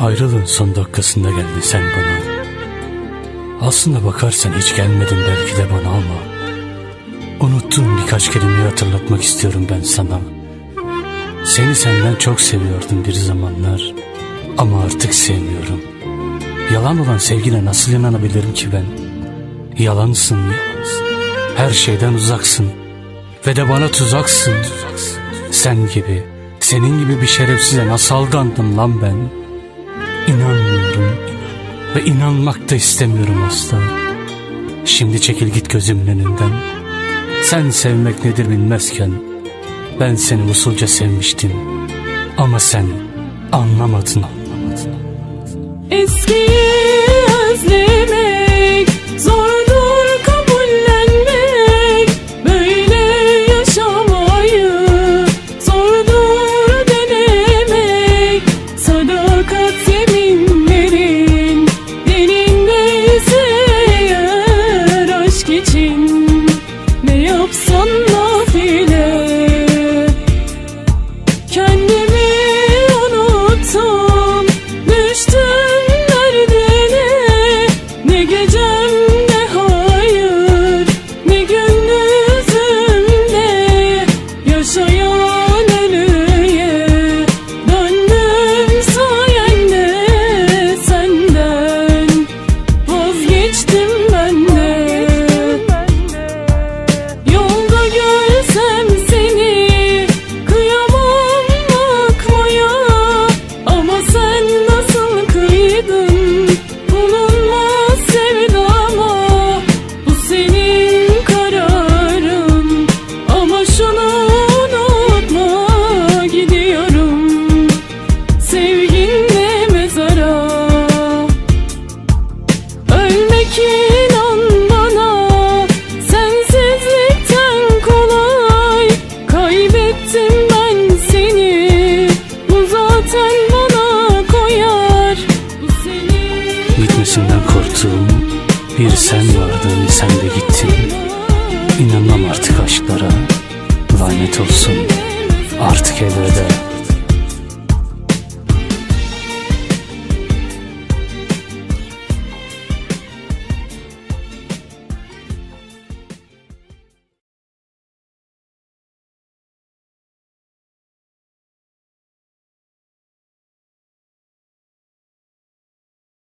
Ayrılığın son dakikasında geldin sen bana. Aslında bakarsan hiç gelmedin belki de bana ama Unuttuğum birkaç kelimeyi hatırlatmak istiyorum ben sana. Seni senden çok seviyordum bir zamanlar Ama artık sevmiyorum. Yalan olan sevgine nasıl inanabilirim ki ben? Yalansın Her şeyden uzaksın Ve de bana tuzaksın. Sen gibi Senin gibi bir şerefsize nasıl aldandım lan ben ve inanmak da istemiyorum asla. Şimdi çekil git gözümün önünden. Sen sevmek nedir bilmezken ben seni usulca sevmiştim. Ama sen anlamadın. Eski özlemek Gitmesinden korktuğum bir sen vardın sen de gittin. İnanmam artık aşklara Lanet olsun. Artık elveda